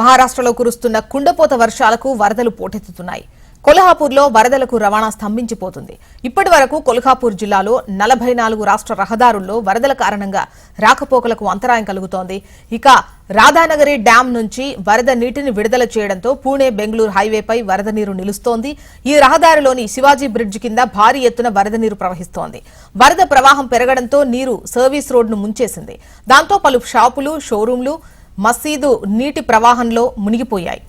మహారాష్ట్రలో కురుస్తున్న కుండపోత వర్షాలకు వరదలు పోటెత్తుతున్నాయి. కొల్హాపూర్లో వరదలకు రవాణా స్తంభించిపోతుంది. ఇప్పటి వరకు కొల్హాపూర్ జిల్లాలో నలభై నాలుగు రాష్ట్ర రహదారుల్లో వరదల కారణంగా రాకపోకలకు అంతరాయం కలుగుతోంది. ఇక రాధానగరి డ్యాం నుంచి వరద నీటిని విడుదల చేయడంతో పూణే బెంగళూరు హైవేపై వరద నీరు నిలుస్తోంది. ఈ రహదారిలోని శివాజీ బ్రిడ్జ్ కింద భారీ ఎత్తున వరద నీరు ప్రవహిస్తోంది. వరద ప్రవాహం పెరగడంతో నీరు సర్వీస్ రోడ్ను ముంచేసింది. దాంతో పలు షాపులు షోరూంలు మసీదు నీటి ప్రవాహంలో మునిగిపోయాయి.